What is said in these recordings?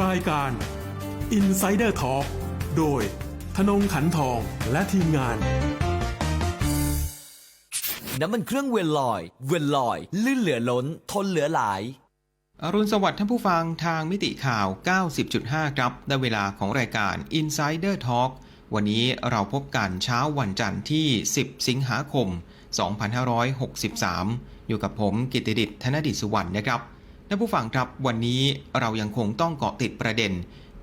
รายการ Insider Talk โดยธนงขันทองและทีมงาน น้ำมันเครื่องเวลลอย เวลลอย ลื่นเหลือล้น ทนเหลือหลาย อรุณสวัสดิ์ท่านผู้ฟังทางมิติข่าว 90.5 ครับได้เวลาของรายการ Insider Talk วันนี้เราพบกันเช้าวันจันทร์ที่ 10 สิงหาคม 2563 อยู่กับผมกิตติดิษฐ์ธนดิษฐ์สุวรรณนะครับ ท่านผู้ฟังครับวันนี้เรายังคงต้องเกาะติดประเด็น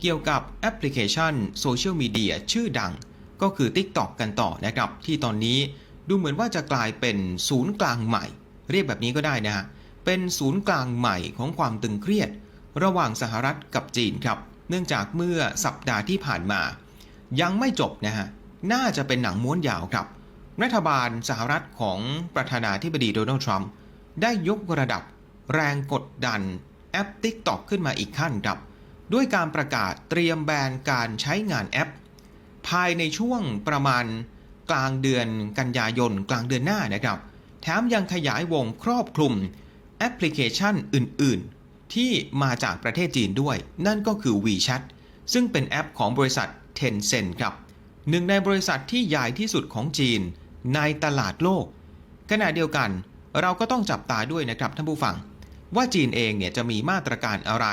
เกี่ยวกับแอปพลิเคชันโซเชียลมีเดียชื่อดัง ก็คือ TikTok กันต่อนะครับ ที่ตอนนี้ดูเหมือนว่าจะกลายเป็นศูนย์กลางใหม่ เรียกแบบนี้ก็ได้นะฮะเป็นศูนย์กลางใหม่ของความตึงเครียด ระหว่างสหรัฐกับจีนครับ เนื่องจากเมื่อสัปดาห์ที่ผ่านมา ยังไม่จบนะฮะน่าจะเป็นหนังม้วนยาวครับ รัฐบาลสหรัฐของประธานาธิบดีโดนัลด์ทรัมป์ได้ยกระดับ แรงกดดันแอป TikTok ขึ้นมาอีกขั้นครับ ด้วยการประกาศเตรียมแบนการใช้งานแอป ภายในช่วงประมาณกลางเดือนกันยายนกลางเดือนหน้านะครับ แถมยังขยายวงครอบคลุมแอปพลิเคชันอื่น ๆ ที่มาจากประเทศจีนด้วย นั่นก็คือ WeChat ซึ่งเป็นแอปของบริษัท Tencent ครับหนึ่งในบริษัทที่ใหญ่ที่สุดของจีนในตลาดโลก ขณะเดียวกันเราก็ต้องจับตาด้วยนะครับท่านผู้ฟัง ว่าจีนเองเนี่ยจะมีมาตรการอะไร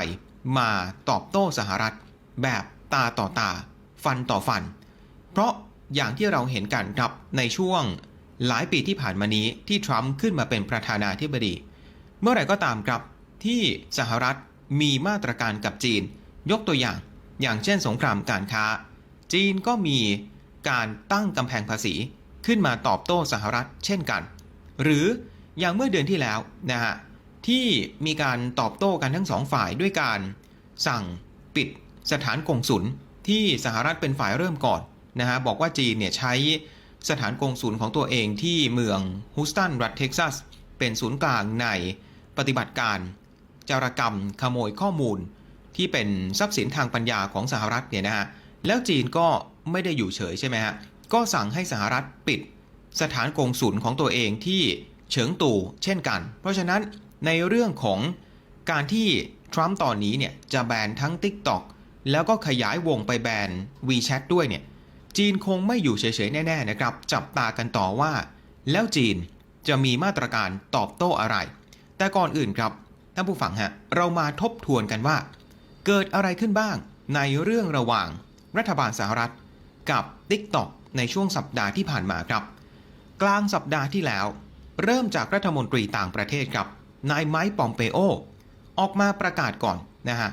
มาตอบโต้สหรัฐ แบบตาต่อตา ฟันต่อฟัน เพราะอย่างที่เราเห็นกันครับในช่วงหลายปีที่ผ่านมานี้ที่ทรัมป์ขึ้นมาเป็นประธานาธิบดี เมื่อไหร่ก็ตามครับที่สหรัฐมีมาตรการกับจีน ยกตัวอย่าง อย่างเช่นสงครามการค้า จีนก็มีการตั้งกำแพงภาษีขึ้นมาตอบโต้สหรัฐเช่นกัน หรืออย่างเมื่อเดือนที่แล้วนะฮะ ที่มีการตอบโต้กันทั้งสองฝ่ายด้วยการสั่งปิดสถานกงสุลที่สหรัฐเป็นฝ่ายเริ่มก่อนนะฮะบอกว่าจีนเนี่ยใช้สถานกงสุลของตัวเองที่เมืองฮูสตันรัฐเท็กซัส เป็นศูนย์กลางในปฏิบัติการจารกรรมขโมยข้อมูล ที่เป็นทรัพย์สินทางปัญญาของสหรัฐเนี่ยนะฮะแล้วจีนก็ไม่ได้อยู่เฉยใช่ไหมฮะก็สั่งให้สหรัฐปิดสถานกงสุลของตัวเองที่เฉิงตูเช่นกัน เพราะฉะนั้น ในเรื่องของการที่ทรัมป์ตอนนี้เนี่ยจะแบนทั้ง TikTok แล้วก็ขยายวงไปแบน WeChat ด้วยเนี่ยจีนคงไม่อยู่เฉยๆ แน่ๆนะครับ จับตากันต่อว่า แล้วจีนจะมีมาตรการตอบโต้อะไร แต่ก่อนอื่นครับท่านผู้ฟังฮะเรามาทบทวนกันว่า เกิดอะไรขึ้นบ้างในเรื่องระหว่างรัฐบาลสหรัฐ กับ TikTok ในช่วงสัปดาห์ที่ผ่านมาครับ กลางสัปดาห์ที่แล้ว เริ่มจากรัฐมนตรีต่างประเทศครับ นายไมค์ปอมเปโอ ออกมาประกาศก่อนนะฮะ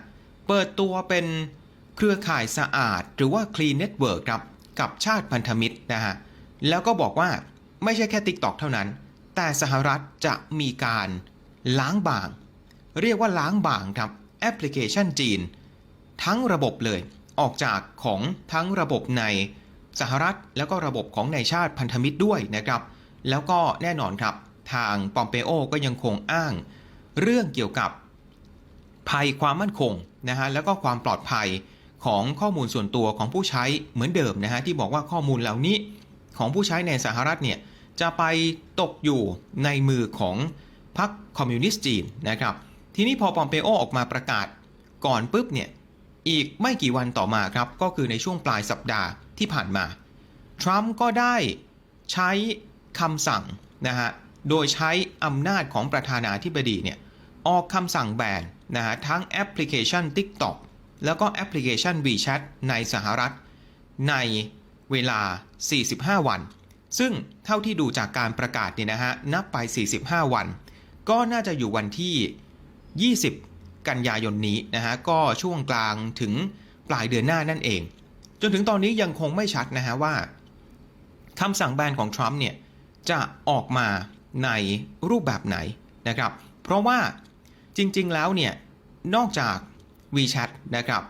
เปิดตัวเป็นเครือข่ายสะอาดหรือว่า Clean Network ครับกับชาติพันธมิตรนะฮะ แล้วก็บอกว่าไม่ใช่แค่ TikTok เท่านั้น แต่สหรัฐจะมีการล้างบาง เรียกว่าล้างบางครับแอปพลิเคชันจีน ทั้งระบบเลยออกจากของทั้งระบบในสหรัฐแล้วก็ระบบของในชาติพันธมิตรด้วยนะครับ แล้วก็แน่นอนครับ ทางปอมเปโอก็ยังคงอ้างเรื่องเกี่ยวกับภัยความมั่นคงนะฮะแล้วก็ความปลอดภัยของข้อมูลส่วนตัวของผู้ใช้เหมือนเดิมนะฮะที่บอกว่าข้อมูลเหล่านี้ของผู้ใช้ในสหรัฐเนี่ยจะไปตกอยู่ในมือของพรรคคอมมิวนิสต์จีนนะครับทีนี้พอปอมเปโอออกมาประกาศก่อนปุ๊บเนี่ยอีกไม่กี่วันต่อมาครับก็คือในช่วงปลายสัปดาห์ที่ผ่านมาทรัมป์ก็ได้ใช้คำสั่งนะฮะ โดยใช้อำนาจของประธานาธิบดีเนี่ยออกคำสั่งแบนนะฮะทั้งแอปพลิเคชัน TikTok แล้วก็แอปพลิเคชัน WeChat ในสหรัฐ ในเวลา 45 วัน ซึ่งเท่าที่ดูจากการประกาศเนี่ยนะฮะนับไป 45 วัน ก็น่าจะอยู่วันที่ 20 กันยายนนี้นะฮะก็ช่วงกลางถึงปลายเดือนหน้านั่นเอง จนถึงตอนนี้ยังคงไม่ชัดนะฮะว่าคำสั่งแบนของทรัมป์เนี่ยจะออกมา ในรูปแบบไหนนะครับ เพราะว่าจริงๆแล้วเนี่ย นอกจาก WeChat นะครับ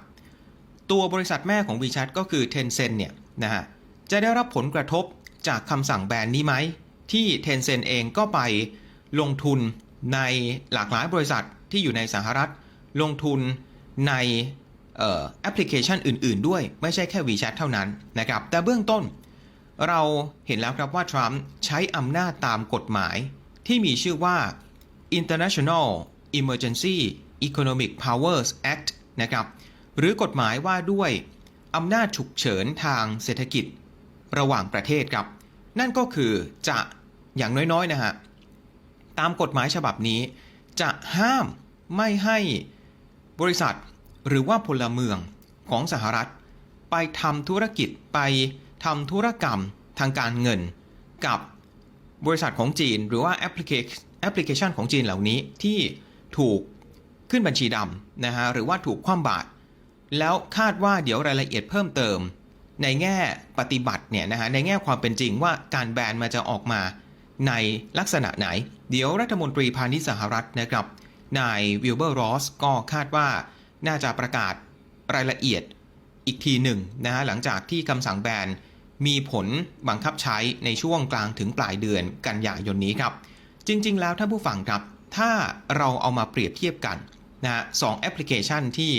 ตัวบริษัทแม่ของ WeChat ก็คือ Tencent เนี่ยนะฮะจะได้รับผลกระทบจากคำสั่งแบนนี้ไหม ที่ Tencent เองก็ไปลงทุนในหลากหลายบริษัทที่อยู่ในสหรัฐ ลงทุนในแอปพลิเคชันอื่น ๆ ด้วยไม่ใช่แค่ WeChat เท่านั้นนะครับแต่เบื้องต้น เราเห็นแล้วครับว่าทรัมป์ใช้อำนาจตามกฎหมาย ที่มีชื่อว่า International Emergency Economic Powers Act นะครับหรือกฎหมายว่าด้วยอำนาจฉุกเฉินทางเศรษฐกิจ ระหว่างประเทศครับ นั่นก็คือจะอย่างน้อยๆนะฮะตามกฎหมายฉบับนี้ จะห้ามไม่ให้บริษัทหรือว่าพลเมืองของสหรัฐ ไปทำธุรกิจไป ทำธุรกรรมทางการเงิน กับบริษัทของจีน หรือว่าแอปพลิเคแอปพลิเคชันของจีนเหล่านี้ที่ถูกขึ้นบัญชีดำนะฮะหรือว่าถูกคว่ำบาตรแล้วคาดว่าเดี๋ยวรายละเอียดเพิ่มเติม ในแง่ปฏิบัติเนี่ยนะฮะในแง่ความเป็นจริงว่าการแบนมันจะออกมาในลักษณะไหน เดี๋ยวรัฐมนตรีพาณิชย์สหรัฐนะครับนายวิลเบอร์รอสก็คาดว่าน่าจะประกาศรายละเอียดอีกทีหนึ่งนะฮะหลังจากที่คำสั่งแบน มีผลบังคับใช้ในช่วงกลางถึงปลายเดือนกันยายนนี้ครับ จริง ๆ แล้วท่านผู้ฟังครับ ถ้าเราเอามาเปรียบเทียบกันนะฮะสองแอปพลิเคชันที่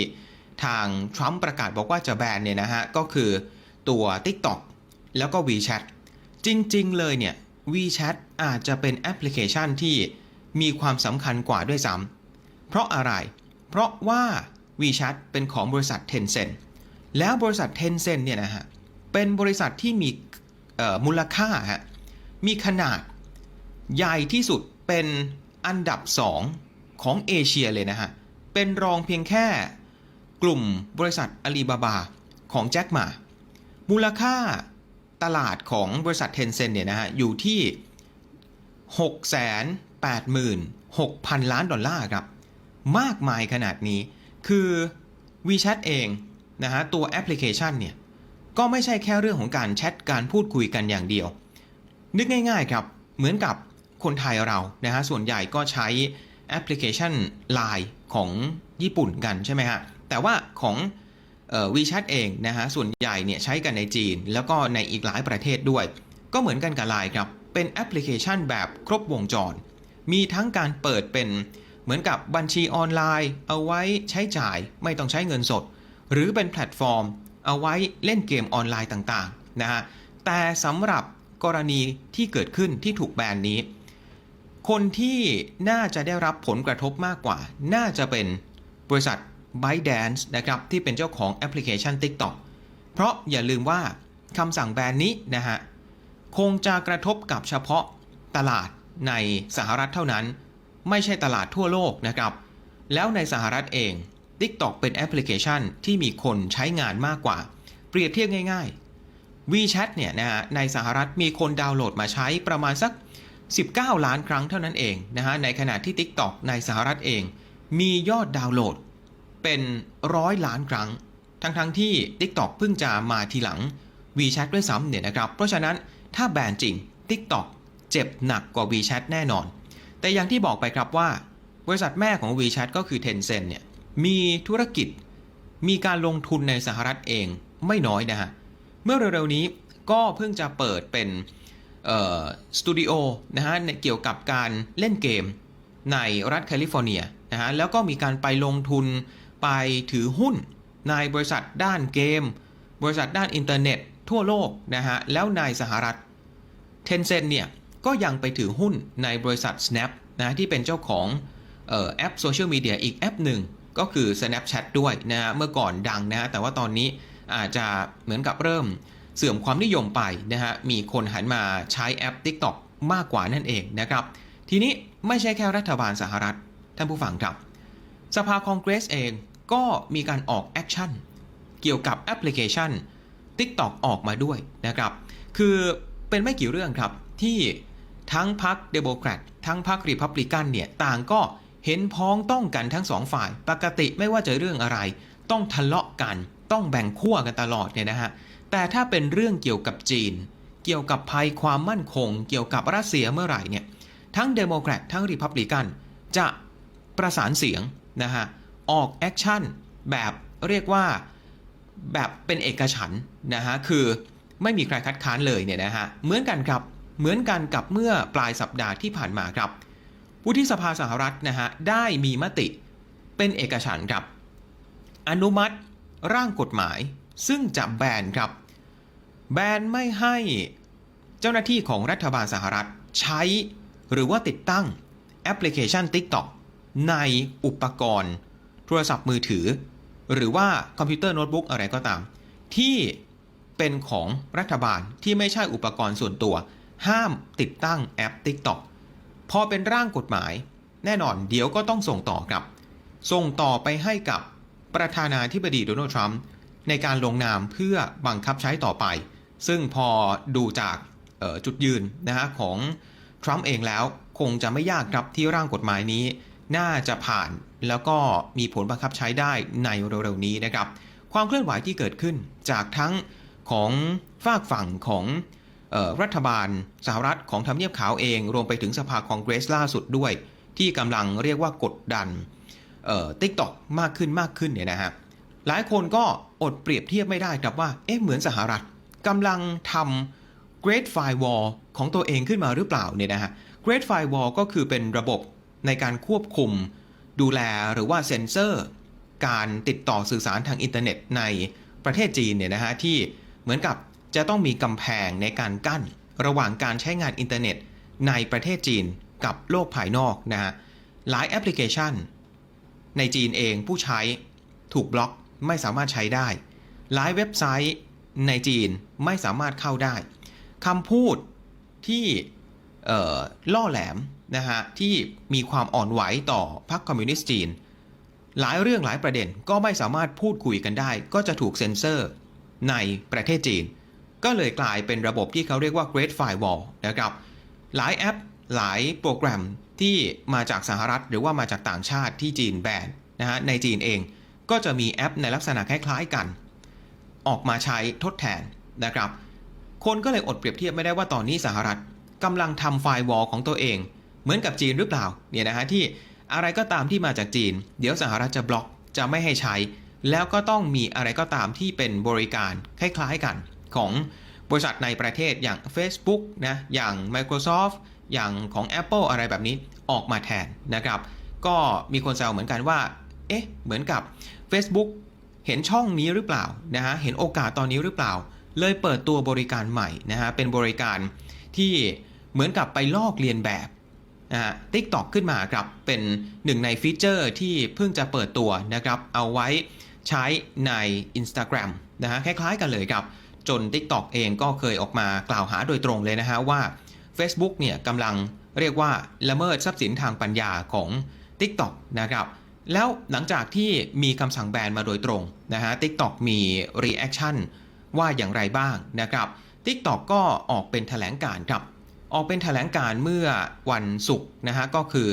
ทางทรัมป์ประกาศบอกว่าจะแบนเนี่ยนะฮะ ก็คือตัว TikTok แล้วก็ WeChat จริง ๆ เลยเนี่ย WeChat อาจจะเป็นแอปพลิเคชันที่มีความสำคัญกว่าด้วยซ้ำเพราะอะไร เพราะว่า WeChat เป็นของบริษัท Tencent แล้วบริษัท Tencent เนี่ยนะฮะ เป็นบริษัทที่มีมูลค่าฮะมีขนาดใหญ่ที่สุดเป็นอันดับ 2 ของเอเชียเลยนะฮะ เป็นรองเพียงแค่กลุ่มบริษัทอาลีบาบาของแจ็คหมา มูลค่าตลาดของบริษัทเทนเซ็นเนี่ยนะฮะ อยู่ที่ 686,000 ล้านดอลลาร์ครับ มากมายขนาดนี้คือ WeChat เองนะฮะ ตัวแอปพลิเคชันเนี่ย ก็ไม่ใช่แค่เรื่องของการแชทการพูดคุยกันอย่างเดียว นึกง่าย ๆ ครับ เหมือนกับคนไทยเรานะฮะส่วนใหญ่ก็ใช้แอปพลิเคชัน Line ของญี่ปุ่นกันใช่ไหมฮะ แต่ว่าของเอ่อ WeChat เองนะฮะส่วนใหญ่เนี่ยใช้กันในจีน แล้วก็ในอีกหลายประเทศด้วย ก็เหมือนกันกับ Line ครับ เป็นแอปพลิเคชันแบบครบวงจร มีทั้งการเปิดเป็นเหมือนกับบัญชีออนไลน์ เอาไว้ใช้จ่ายไม่ต้องใช้เงินสด หรือเป็นแพลตฟอร์ม เอาไว้เล่นเกมออนไลน์ต่างๆนะฮะแต่สำหรับกรณีที่เกิดขึ้นที่ถูกแบนนี้ คนที่น่าจะได้รับผลกระทบมากกว่า น่าจะเป็นบริษัท ByteDance นะครับที่เป็นเจ้าของแอปพลิเคชัน TikTok เพราะอย่าลืมว่าคำสั่งแบนนี้นะฮะคงจะกระทบกับเฉพาะตลาดในสหรัฐเท่านั้น ไม่ใช่ตลาดทั่วโลกนะครับ แล้วในสหรัฐเอง TikTok เป็นแอปพลิเคชันที่มีคนใช้งานมากกว่า เปรียบเทียบง่ายๆ WeChat เนี่ยนะฮะในสหรัฐมีคนดาวน์โหลดมาใช้ประมาณสัก 19 ล้านครั้งเท่านั้นเองนะฮะในขณะที่ TikTok ในสหรัฐเอง มียอดดาวน์โหลด เป็นร้อยล้านครั้ง ทั้งๆทที่ TikTok เพิ่งจะมาทีหลัง WeChat ด้วยซ้ำเนี่ยนะครับ เพราะฉะนั้นถ้าแบนจริง TikTok เจ็บหนักกว่า WeChat แน่นอน แต่อย่างที่บอกไปครับว่า บริษัทแม่ของ WeChat ก็คือ Tencent เนี่ย มีธุรกิจ มีการลงทุนในสหรัฐเองไม่น้อยนะฮะ เมื่อเร็วๆนี้ก็เพิ่งจะเปิดเป็นสตูดิโอนะฮะเกี่ยวกับการเล่นเกมในรัฐแคลิฟอร์เนียนะฮะแล้วก็มีการไปลงทุนไปถือหุ้นในบริษัทด้านเกม บริษัทด้านอินเทอร์เน็ต ทั่วโลกนะฮะแล้วในสหรัฐ Tencent เนี่ยก็ยังไปถือหุ้นในบริษัท Snap นะที่เป็นเจ้าของออแอปโซเชียลมีเดียอีกแอปหนึ่ง ก็คือ Snapchat ด้วยนะฮะเมื่อก่อนดังนะฮะแต่ว่าตอนนี้อาจจะเหมือนกับเริ่มเสื่อมความนิยมไปนะฮะมีคนหันมาใช้แอป TikTok มากกว่านั่นเองนะครับทีนี้ไม่ใช่แค่รัฐบาลสหรัฐ ท่านผู้ฟังครับ สภาคองเกรสเองก็มีการออกแอคชั่นเกี่ยวกับแอปพลิเคชัน TikTok ออกมาด้วยนะครับ คือเป็นไม่กี่เรื่องครับที่ทั้งพรรคเดโมแครตทั้งพรรครีพับลิกันเนี่ย ต่างก็ เห็นพ้องต้องกันทั้งสองฝ่าย ปกติไม่ว่าจะเรื่องอะไร ต้องทะเลาะกัน ต้องแบ่งขั้วกันตลอดเนี่ยนะฮะ แต่ถ้าเป็นเรื่องเกี่ยวกับจีน เกี่ยวกับภัยความมั่นคง เกี่ยวกับรัสเซียเมื่อไหร่เนี่ยทั้งเดโมแครตทั้งรีพับลิกัน จะประสานเสียงนะฮะออกแอคชั่นแบบเรียกว่าแบบเป็นเอกฉันนะฮะคือไม่มีใครคัดค้านเลยเนี่ยนะฮะเหมือนกันครับเหมือนกันกับเมื่อปลายสัปดาห์ที่ผ่านมาครับ วุฒิสภาสหรัฐนะฮะได้มีมติเป็นเอกฉันท์ครับ อนุมัติร่างกฎหมาย ซึ่งจะแบนครับ แบนไม่ให้เจ้าหน้าที่ของรัฐบาลสหรัฐใช้ หรือว่าติดตั้งแอปพลิเคชัน TikTok ในอุปกรณ์ โทรศัพท์มือถือ หรือว่าคอมพิวเตอร์โน้ตบุ๊กอะไรก็ตาม ที่เป็นของรัฐบาลที่ไม่ใช่อุปกรณ์ส่วนตัว ห้ามติดตั้งแอป TikTok พอเป็นร่างกฎหมาย แน่นอนเดี๋ยวก็ต้องส่งต่อครับ ส่งต่อไปให้กับประธานาธิบดีโดนัลด์ทรัมป์ในการลงนามเพื่อบังคับใช้ต่อไป ซึ่งพอดูจากจุดยืนนะฮะของทรัมป์เองแล้วคงจะไม่ยากครับที่ร่างกฎหมายนี้ น่าจะผ่านแล้วก็มีผลบังคับใช้ได้ในเร็วๆนี้นะครับ ความเคลื่อนไหวที่เกิดขึ้นจากทั้งของฝากฝั่งของ รัฐบาลสหรัฐของทำเนียบขาวเองรวมไปถึงสภาคองเกรสล่าสุดด้วย ที่กำลังเรียกว่ากดดันติ๊กต็อกมากขึ้นมากขึ้นเนี่ยนะฮะหลายคนก็อดเปรียบเทียบไม่ได้ครับว่าเอ๊ะเหมือนสหรัฐกำลังทำ Great Firewall ของตัวเองขึ้นมาหรือเปล่าเนี่ยนะฮะ Great Firewall ก็คือเป็นระบบในการควบคุม ดูแลหรือว่าเซ็นเซอร์ การติดต่อสื่อสารทางอินเทอร์เน็ตในประเทศจีนเนี่ยนะฮะที่เหมือนกับ จะต้องมีกำแพงในการกั้น ระหว่างการใช้งานอินเทอร์เน็ต ในประเทศจีนกับโลกภายนอกนะฮะหลายแอปพลิเคชัน ในจีนเองผู้ใช้ถูกบล็อกไม่สามารถใช้ได้ หลายเว็บไซต์ในจีนไม่สามารถเข้าได้คำพูดที่ล่อแหลมนะฮะที่มีความอ่อนไหวต่อพรรคคอมมิวนิสต์จีน หลายเรื่องหลายประเด็นก็ไม่สามารถพูดคุยกันได้ ก็จะถูกเซ็นเซอร์ในประเทศจีน ก็เลยกลายเป็นระบบที่เขาเรียกว่า Great Firewall นะครับ หลายแอป หลายโปรแกรมที่มาจากสหรัฐ หรือว่ามาจากต่างชาติที่จีนแบนนะฮะในจีนเองก็จะมีแอปในลักษณะคล้ายๆกัน ออกมาใช้ทดแทนนะครับ คนก็เลยอดเปรียบเทียบไม่ได้ว่าตอนนี้สหรัฐกำลังทำไฟวอลของตัวเอง เหมือนกับจีนหรือเปล่าเนี่ยนะฮะที่อะไรก็ตามที่มาจากจีน เดี๋ยวสหรัฐจะบล็อกจะไม่ให้ใช้ แล้วก็ต้องมีอะไรก็ตามที่เป็นบริการคล้ายๆกัน ของบริษัทในประเทศอย่าง Facebook นะอย่าง Microsoft อย่างของ Apple อะไรแบบนี้ออกมาแทนนะครับ ก็มีคนแซวเหมือนกันว่า เอ๊ะ เหมือนกับ Facebook เห็นช่องนี้หรือเปล่านะฮะ เห็นโอกาสตอนนี้หรือเปล่า เลยเปิดตัวบริการใหม่นะฮะ เป็นบริการที่เหมือนกับไปลอกเลียนแบบนะฮะ TikTok ขึ้นมาครับ เป็นหนึ่งในฟีเจอร์ที่เพิ่งจะเปิดตัวนะครับ เอาไว้ใช้ใน Instagram นะฮะ คล้ายๆกันเลยครับ จน TikTok เองก็เคยออกมากล่าวหาโดยตรงเลยนะฮะว่า Facebook เนี่ยกำลังเรียกว่าละเมิดทรัพย์สินทางปัญญาของ TikTok นะครับแล้วหลังจากที่มีคำสั่งแบนมาโดยตรงนะฮะ TikTok มี reaction ว่าอย่างไรบ้างนะครับ TikTok ก็ออกเป็นแถลงการครับ ออกเป็นแถลงการเมื่อวันศุกร์นะฮะก็คือ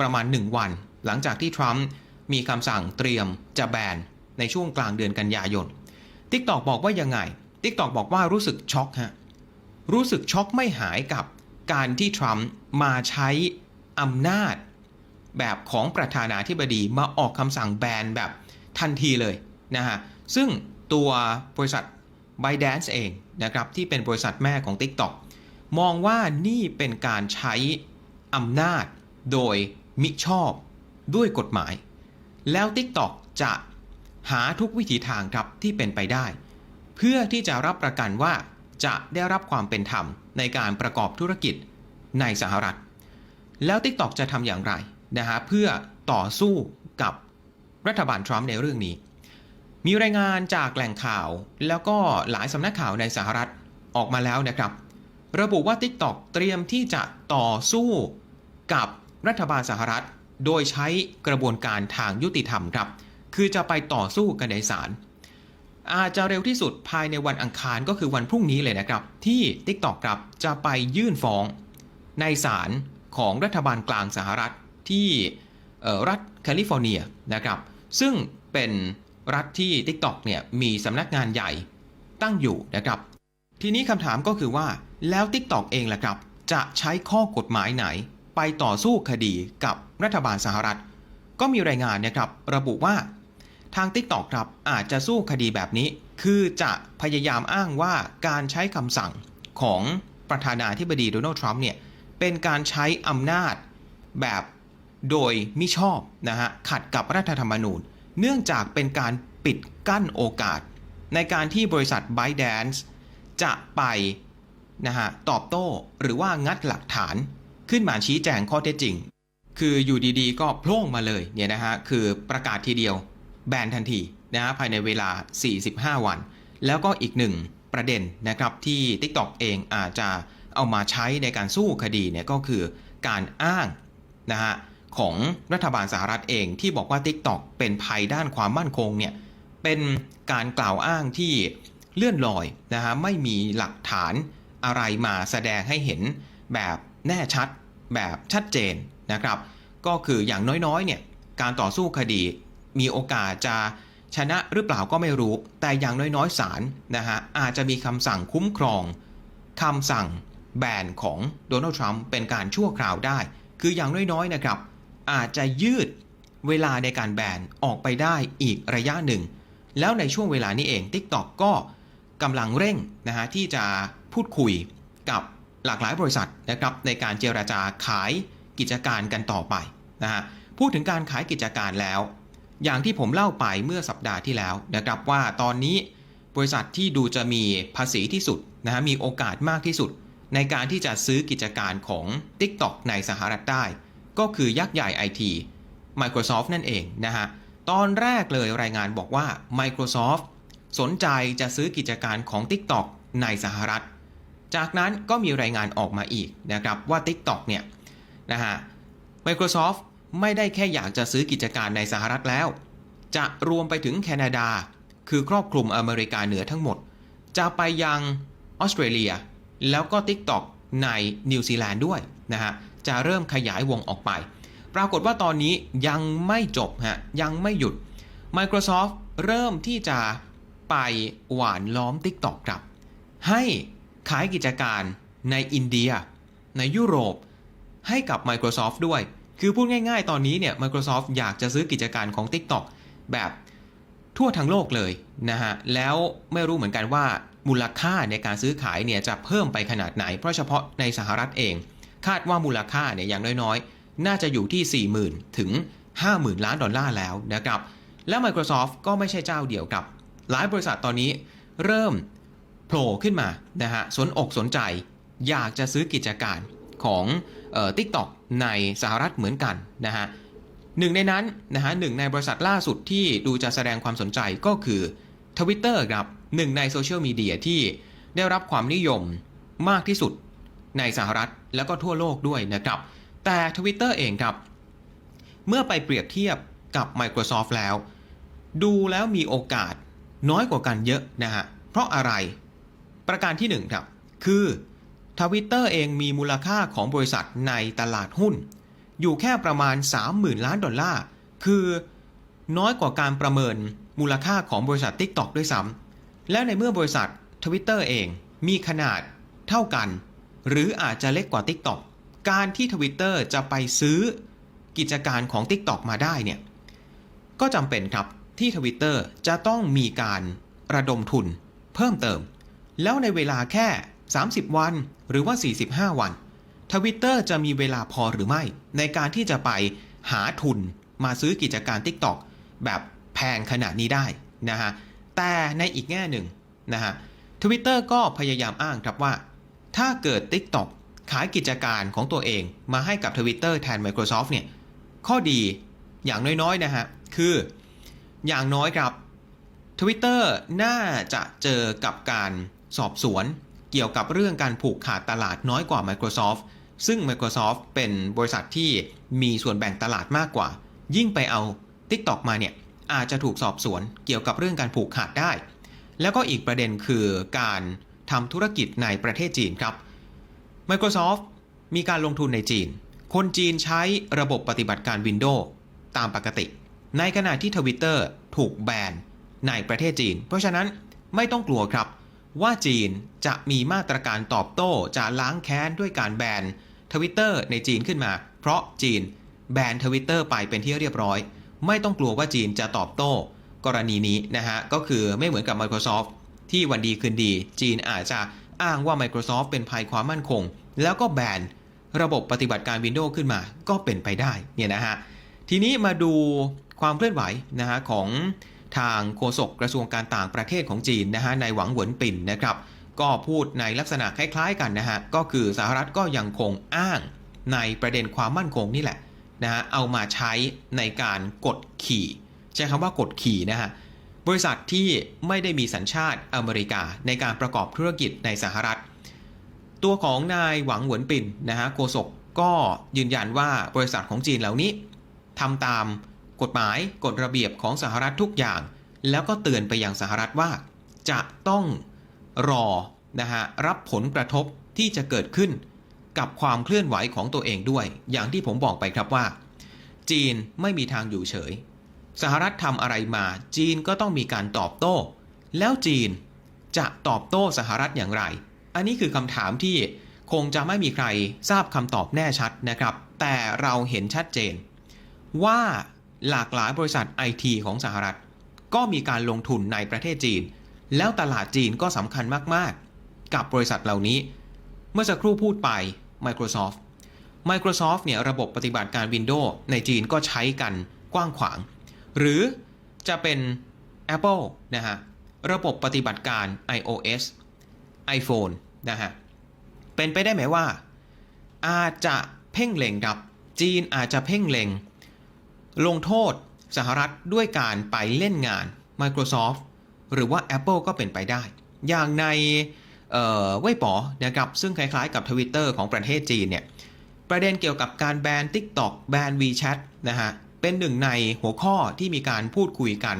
ประมาณ 1 วัน หลังจากที่ทรัมป์มีคำสั่งเตรียมจะแบนในช่วงกลางเดือนกันยายน TikTok บอกว่ายังไง TikTok บอกว่ารู้สึกช็อกฮะรู้สึกช็อกไม่หายกับการที่ทรัมป์มาใช้อำนาจ แบบของประธานาธิบดีมาออกคำสั่งแบนแบบทันทีเลยนะฮะ ซึ่งตัวบริษัท b y d a n c e เองนะครับที่เป็นบริษัทแม่ของ TikTok มองว่านี่เป็นการใช้อำนาจโดยมิชอบด้วยกฎหมาย แล้ว TikTok จะหาทุกวิถีทางครับที่เป็นไปได้ เพื่อที่จะรับประกันว่าจะได้รับความเป็นธรรมในการประกอบธุรกิจในสหรัฐ แล้ว TikTok จะทำอย่างไรนะฮะเพื่อต่อสู้กับรัฐบาลทรัมป์ในเรื่องนี้ มีรายงานจากแหล่งข่าวแล้วก็หลายสำนักข่าวในสหรัฐออกมาแล้วนะครับ ระบุว่า TikTok เตรียมที่จะต่อสู้กับรัฐบาลสหรัฐ โดยใช้กระบวนการทางยุติธรรมครับ คือจะไปต่อสู้กันในศาล อาจจะเร็วที่สุดภายในวันอังคารก็คือวันพรุ่งนี้เลยนะครับ ที่ TikTok ครับจะไปยื่นฟ้อง ในศาลของรัฐบาลกลางสหรัฐที่รัฐแคลิฟอร์เนียนะครับ ซึ่งเป็นรัฐที่ TikTok เนี่ยมีสำนักงานใหญ่ตั้งอยู่นะครับ ทีนี้คำถามก็คือว่าแล้ว TikTok เองล่ะครับ จะใช้ข้อกฎหมายไหน ไปต่อสู้คดีกับรัฐบาลสหรัฐ ก็มีรายงานนะครับระบุว่า ทาง TikTok ครับอาจจะสู้คดีแบบนี้ คือจะพยายามอ้างว่าการใช้คำสั่งของประธานาธิบดีโดนัลด์ทรัมป์เนี่ยเป็นการใช้อำนาจแบบโดยมิชอบนะฮะขัดกับรัฐธรรมนูญ เนื่องจากเป็นการปิดกั้นโอกาส ในการที่บริษัท b y d a n c e จะไปนะฮะตอบโต้หรือว่างัดหลักฐานขึ้นมาชี้แจงข้อเท็จจริง คืออยู่ดีๆ ก็โพล่งมาเลยเนี่ยนะฮะคือประกาศทีเดียว แบนทันทีนะฮะภายในเวลา 45 วัน แล้วก็อีกหนึ่งประเด็นนะครับที่ TikTok เองอาจจะเอามาใช้ในการสู้คดีเนี่ยก็คือการอ้างนะฮะของรัฐบาลสหรัฐเองที่บอกว่า TikTok เป็นภัยด้านความมั่นคงเนี่ยเป็นการกล่าวอ้างที่เลื่อนลอยนะฮะไม่มีหลักฐานอะไรมาแสดงให้เห็นแบบแน่ชัดแบบชัดเจนนะครับ ก็คืออย่างน้อยๆเนี่ยการต่อสู้คดี มีโอกาสจะชนะหรือเปล่าก็ไม่รู้ แต่อย่างน้อยๆศาลนะฮะอาจจะมีคำสั่งคุ้มครองคำสั่งแบนของโดนัลด์ทรัมป์เป็นการชั่วคราวได้ คืออย่างน้อยๆนะครับ อาจจะยืดเวลาในการแบนออกไปได้อีกระยะหนึ่ง แล้วในช่วงเวลานี้เอง TikTok ก็กำลังเร่งนะฮะที่จะพูดคุยกับหลากหลายบริษัทนะครับในการเจราจาขายกิจการกันต่อไปนะฮะพูดถึงการขายกิจการแล้ว อย่างที่ผมเล่าไปเมื่อสัปดาห์ที่แล้วนะครับว่าตอนนี้บริษัทที่ดูจะมีภาษีที่สุดนะฮะมีโอกาสมากที่สุด ในการที่จะซื้อกิจการของ TikTok ในสหรัฐได้ ก็คือยักษ์ใหญ่ไอที Microsoft นั่นเองนะฮะตอนแรกเลยรายงานบอกว่า Microsoft สนใจจะซื้อกิจการของ TikTok ในสหรัฐ จากนั้นก็มีรายงานออกมาอีกนะครับว่า TikTok เนี่ยนะฮะ Microsoft ไม่ได้แค่อยากจะซื้อกิจการในสหรัฐแล้ว จะรวมไปถึงแคนาดา คือครอบคลุมอเมริกาเหนือทั้งหมด จะไปยังออสเตรเลีย แล้วก็ TikTok ในนิวซีแลนด์ด้วยนะฮะ จะเริ่มขยายวงออกไป ปรากฏว่าตอนนี้ยังไม่จบฮะ ยังไม่หยุด Microsoft เริ่มที่จะไปหวานล้อม TikTok ครับ ให้ขายกิจการในอินเดีย ในยุโรป ให้กับ Microsoft ด้วย คือพูดง่ายๆ ตอนนี้เนี่ย Microsoft อยากจะซื้อกิจการของ TikTok แบบทั่วทั้งโลกเลยนะฮะ แล้วไม่รู้เหมือนกันว่ามูลค่าในการซื้อขายเนี่ยจะเพิ่มไปขนาดไหน เพราะเฉพาะในสหรัฐเอง คาดว่ามูลค่าเนี่ยอย่างน้อยๆ น่าจะอยู่ที่ 40,000 ถึง 50,000 ล้านดอลลาร์แล้วนะครับ และ Microsoft ก็ไม่ใช่เจ้าเดียวกับ หลายบริษัทตอนนี้เริ่มโผล่ขึ้นมานะฮะสนอกสนใจ อยากจะซื้อกิจการของเอ่อ TikTok ในสหรัฐเหมือนกันนะฮะหนึ่งในนั้นนะฮะหนึ่งในบริษัทล่าสุดที่ดูจะแสดงความสนใจก็คือ Twitter ครับหนึ่งในโซเชียลมีเดียที่ได้รับความนิยมมากที่สุดในสหรัฐแล้วก็ทั่วโลกด้วยนะครับ แต่ Twitter เองครับ เมื่อไปเปรียบเทียบกับ Microsoft แล้ว ดูแล้วมีโอกาสน้อยกว่ากันเยอะนะฮะ เพราะอะไร ประการที่ 1 ครับ คือ ทวิตเตอร์เองมีมูลค่าของบริษัทในตลาดหุ้น อยู่แค่ประมาณ 30,000 ล้านดอลลาร์ คือน้อยกว่าการประเมินมูลค่าของบริษัท TikTok ด้วยซ้ำและในเมื่อบริษัท Twitter เองมีขนาดเท่ากัน หรืออาจจะเล็กกว่า TikTok การที่ Twitter จะไปซื้อกิจการของ TikTok มาได้เนี่ย ก็จำเป็นครับที่ Twitter จะต้องมีการระดมทุนเพิ่มเติม แล้วในเวลาแค่ 30 วัน หรือว่า 45 วัน Twitter จะมีเวลาพอหรือไม่ ในการที่จะไปหาทุนมาซื้อกิจการ TikTok แบบแพงขนาดนี้ได้นะฮะแต่ในอีกแง่หนึ่งนะฮะ Twitter ก็พยายามอ้างครับว่า ถ้าเกิด TikTok ขายกิจการของตัวเองมาให้กับ Twitter แทน Microsoft เนี่ยข้อดีอย่างน้อยๆนะฮะคืออย่างน้อยครับ Twitter น่าจะเจอกับการสอบสวน เกี่ยวกับเรื่องการผูกขาดตลาดน้อยกว่า Microsoft ซึ่ง Microsoft เป็นบริษัทที่มีส่วนแบ่งตลาดมากกว่า ยิ่งไปเอา TikTok มาเนี่ยอาจจะถูกสอบสวนเกี่ยวกับเรื่องการผูกขาดได้ แล้วก็อีกประเด็นคือการทำธุรกิจในประเทศจีนครับ Microsoft มีการลงทุนในจีน คนจีนใช้ระบบปฏิบัติการ Windows ตามปกติ ในขณะที่ Twitter ถูกแบนในประเทศจีน เพราะฉะนั้นไม่ต้องกลัวครับ ว่าจีนจะมีมาตรการตอบโต้จะล้างแค้นด้วยการแบน Twitter ในจีนขึ้นมา เพราะจีนแบน Twitter ไปเป็นที่เรียบร้อย ไม่ต้องกลัวว่าจีนจะตอบโต้ กรณีนี้นะฮะ ก็คือไม่เหมือนกับ Microsoft ที่วันดีคืนดี จีนอาจจะอ้างว่า Microsoft เป็นภัยความมั่นคง แล้วก็แบนระบบปฏิบัติการ Windows ขึ้นมาก็เป็นไปได้เนี่ยนะฮะทีนี้มาดูความเคลื่อนไหวนะฮะของ ทางโฆษกกระทรวงการต่างประเทศของจีนนะฮะในหวังเหวินปิ่นนะครับ ก็พูดในลักษณะคล้ายๆกันนะฮะก็คือสหรัฐก็ยังคงอ้างในประเด็นความมั่นคงนี่แหละนะฮะเอามาใช้ในการกดขี่ใช้คำว่ากดขี่นะฮะบริษัทที่ไม่ได้มีสัญชาติอเมริกาในการประกอบธุรกิจในสหรัฐ ตัวของนายหวังหวนปิ่นนะฮะโกศกก็ยืนยันว่าบริษัทของจีนเหล่านี้ทำตาม กฎหมายกฎระเบียบของสหรัฐทุกอย่าง แล้วก็เตือนไปยังสหรัฐว่า จะต้องรอนะฮะรับผลกระทบที่จะเกิดขึ้นกับความเคลื่อนไหวของตัวเองด้วย อย่างที่ผมบอกไปครับว่า จีนไม่มีทางอยู่เฉย สหรัฐทำอะไรมา จีนก็ต้องมีการตอบโต้ แล้วจีนจะตอบโต้สหรัฐอย่างไร อันนี้คือคำถามที่คงจะไม่มีใครทราบคำตอบแน่ชัดนะครับ แต่เราเห็นชัดเจน ว่า หลากหลายบริษัทไอทีของสหรัฐ ก็มีการลงทุนในประเทศจีน แล้วตลาดจีนก็สำคัญมากๆ กับบริษัทเหล่านี้ เมื่อสักครู่พูดไป Microsoft Microsoft เนี่ยระบบปฏิบัติการ Windows ในจีนก็ใช้กันกว้างขวาง หรือจะเป็น Apple นะฮะ ระบบปฏิบัติการ iOS iPhone นะฮะ เป็นไปได้ไหมว่า อาจจะเพ่งเล็งครับ จีนอาจจะเพ่งเล็ง ลงโทษสหรัฐด้วยการไปเล่นงาน Microsoft หรือว่า Apple ก็เป็นไปได้ อย่างในเว่ยป๋อนะครับซึ่งคล้ายๆกับ Twitter ของประเทศจีนเนี่ยประเด็นเกี่ยวกับการแบน TikTok แบน WeChat นะฮะเป็นหนึ่งในหัวข้อที่มีการพูดคุยกัน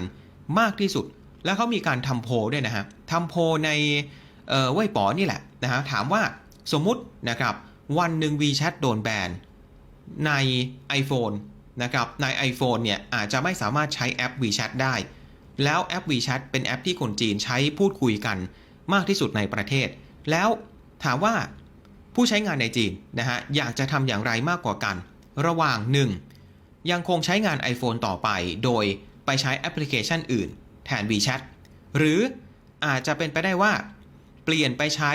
มากที่สุด แล้วเขามีการทำโพลด้วยนะฮะทำโพลในเว่ยป๋อนี่แหละนะฮะถามว่าสมมุตินะครับวันหนึ่ง WeChat โดนแบนใน iPhone นะครับใน iPhone เนี่ยอาจจะไม่สามารถใช้แอป WeChat ได้ แล้วแอป WeChat เป็นแอปที่คนจีนใช้พูดคุยกันมากที่สุดในประเทศ แล้วถามว่าผู้ใช้งานในจีนนะฮะอยากจะทำอย่างไรมากกว่ากัน ระหว่าง 1. ยังคงใช้งาน iPhone ต่อไป โดยไปใช้แอปพลิเคชันอื่น แทน WeChat หรืออาจจะเป็นไปได้ว่า เปลี่ยนไปใช้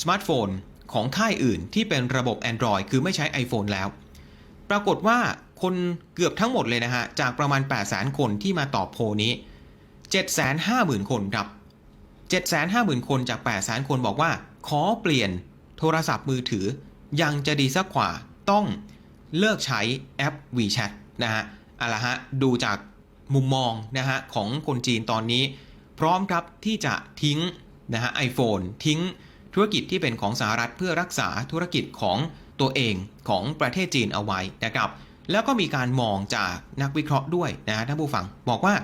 สมาร์ทโฟนของค่ายอื่นที่เป็นระบบ Android คือไม่ใช้ iPhone แล้ว ปรากฏว่า คนเกือบทั้งหมดเลยนะฮะ จากประมาณ 8 0 0 0 0 0 คนที่มาตอบโพนี้ 750,000 คนครับ 750,000 คนจาก 8 0 0 0 0 คนบอกว่า ขอเปลี่ยนโทรศัพท์มือถือ ยังจะดีสักกว่าต้องเลิกใช้แอป WeChat นะฮะอาละฮะ ดูจากมุมมองนะฮะของคนจีนตอนนี้ พร้อมครับที่จะทิ้งนะฮะไอโฟนทิ้งธุรกิจที่เป็นของสหรัฐเพื่อรักษาธุรกิจของตัวเองของประเทศจีนเอาไว้นะครับ แล้วก็มีการมองจากนักวิเคราะห์ด้วยนะฮะท่านผู้ฟังบอกว่า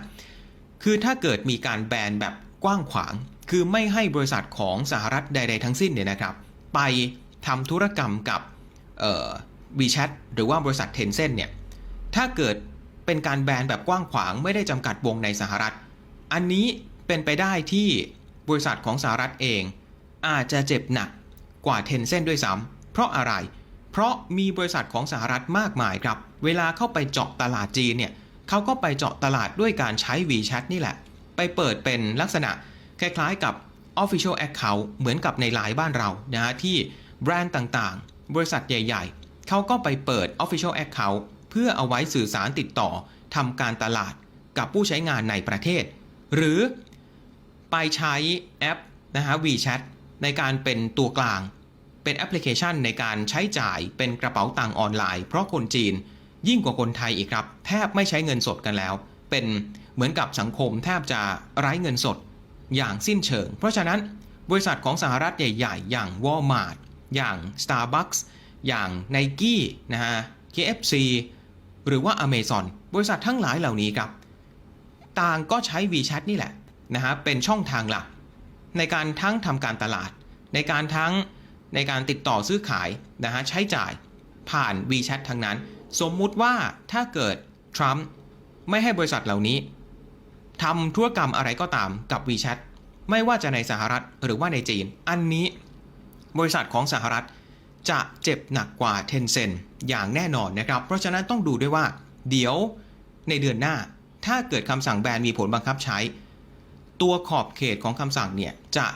คือถ้าเกิดมีการแบนแบบกว้างขวาง คือไม่ให้บริษัทของสหรัฐใด ๆ ทั้งสิ้นเนี่ยนะครับ ไปทำธุรกรรมกับเอ่อ WeChat หรือว่าบริษัท Tencent เนี่ยถ้าเกิดเป็นการแบนแบบกว้างขวาง ไม่ได้จำกัดวงในสหรัฐ อันนี้เป็นไปได้ที่บริษัทของสหรัฐเอง อาจจะเจ็บหนักกว่า Tencent ด้วยซ้ำเพราะอะไร เพราะมีบริษัทของสหรัฐมากมายครับ เวลาเข้าไปเจาะตลาดจีนเนี่ยเขาก็ไปเจาะตลาดด้วยการใช้ WeChat นี่แหละ ไปเปิดเป็นลักษณะคล้ายๆกับ Official Account เหมือนกับในไลน์บ้านเรานะฮะที่แบรนด์ต่างๆ บริษัทใหญ่ ๆ เขาก็ไปเปิด Official Account เพื่อเอาไว้สื่อสารติดต่อทำการตลาดกับผู้ใช้งานในประเทศ หรือไปใช้แอปนะฮะ WeChat ในการเป็นตัวกลาง เป็นแอปพลิเคชันในการใช้จ่ายเป็นกระเป๋าตังออนไลน์ เพราะคนจีน ยิ่งกว่าคนไทยอีกครับ แทบไม่ใช้เงินสดกันแล้ว เป็นเหมือนกับสังคมแทบจะไร้เงินสด อย่างสิ้นเชิง เพราะฉะนั้นบริษัทของสหรัฐใหญ่ ๆ อย่าง Walmart อย่าง Starbucks อย่าง Nike นะฮะ KFC หรือว่า Amazon บริษัททั้งหลายเหล่านี้ครับ ต่างก็ใช้ WeChat นี่แหละนะฮะเป็นช่องทางหลัก ในการทั้งทำการตลาด ในการทั้งในการติดต่อซื้อขายนะฮะใช้จ่ายผ่าน WeChat ทั้งนั้นสมมุติว่าถ้าเกิดทรัมป์ไม่ให้บริษัทเหล่านี้ทำธุรกรรมอะไรก็ตามกับ WeChat ไม่ว่าจะในสหรัฐหรือว่าในจีน อันนี้บริษัทของสหรัฐจะเจ็บหนักกว่า Tencent อย่างแน่นอนนะครับ เพราะฉะนั้นต้องดูด้วยว่า เดี๋ยวในเดือนหน้า ถ้าเกิดคำสั่งแบนมีผลบังคับใช้ ตัวขอบเขตของคำสั่งเนี่ย จะ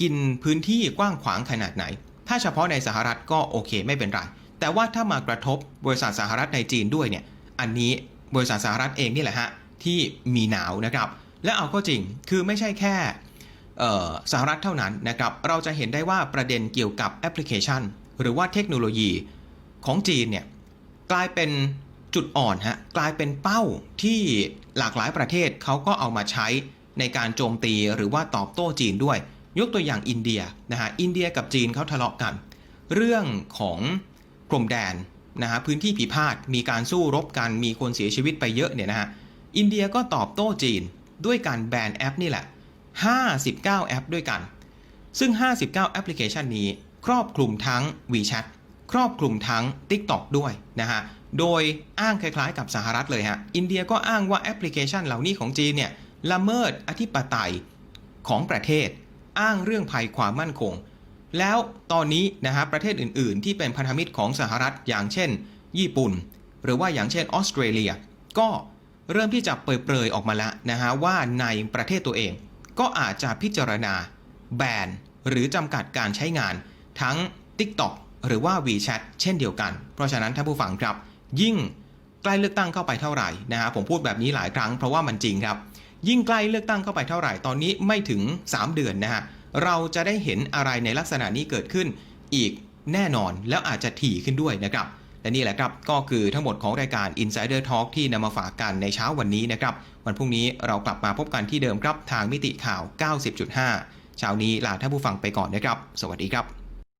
กินพื้นที่กว้างขวางขนาดไหน ถ้าเฉพาะในสหรัฐก็โอเคไม่เป็นไร แต่ว่าถ้ามากระทบบริษัทสหรัฐในจีนด้วยเนี่ยอันนี้บริษัทสหรัฐเองนี่แหละฮะที่มีหนาวนะครับ และเอาก็จริงคือไม่ใช่แค่สหรัฐเท่านั้นนะครับเราจะเห็นได้ว่าประเด็นเกี่ยวกับแอปพลิเคชัน หรือว่าเทคโนโลยีของจีนเนี่ยกลายเป็นจุดอ่อนฮะกลายเป็นเป้าที่หลากหลายประเทศเขาก็เอามาใช้ในการโจมตีหรือว่าตอบโต้จีนด้วย ยกตัวอย่างอินเดียนะฮะอินเดียกับจีนเขาทะเลาะกัน เรื่องของ พรมแดนนะฮะพื้นที่พิพาทมีการสู้รบกันมีคนเสียชีวิตไปเยอะเนี่ยนะฮะอินเดียก็ตอบโต้จีนด้วยการแบนแอปนี่แหละ 59 แอปด้วยกัน ซึ่ง 59 แอปพลิเคชันนี้ ครอบคลุมทั้ง WeChat ครอบคลุมทั้ง TikTok ด้วยนะฮะ โดยอ้างคล้ายๆกับสหรัฐเลยฮะ อินเดียก็อ้างว่าแอปพลิเคชันเหล่านี้ของจีนเนี่ยละเมิดอธิปไตยของประเทศ อ้างเรื่องภัยความมั่นคง แล้วตอนนี้นะฮะประเทศอื่น ๆ ที่เป็นพันธมิตรของสหรัฐอย่างเช่น ญี่ปุ่น หรือว่าอย่างเช่นออสเตรเลีย ก็เริ่มที่จะเปรยๆออกมาแล้วนะฮะว่าในประเทศตัวเอง ก็อาจจะพิจารณาแบนหรือจำกัดการใช้งานทั้ง TikTok หรือว่า WeChat เช่นเดียวกัน เพราะฉะนั้นท่านผู้ฟังครับ ยิ่งใกล้เลือกตั้งเข้าไปเท่าไหร่นะฮะผมพูดแบบนี้หลายครั้งเพราะว่ามันจริงครับ ยิ่งใกล้เลือกตั้งเข้าไปเท่าไหร่ตอนนี้ไม่ถึง 3 เดือนนะฮะ เราจะได้เห็นอะไรในลักษณะนี้เกิดขึ้นอีกแน่นอนแล้วอาจจะถี่ขึ้นด้วยนะครับและนี่แหละครับก็คือทั้งหมดของรายการ Insider Talk ที่นำมาฝากกันในเช้าวันนี้นะครับ วันพรุ่งนี้เรากลับมาพบกันที่เดิมครับทางมิติข่าว 90.5 เช้านี้ลาท่านผู้ฟังไปก่อนนะครับ สวัสดีครับ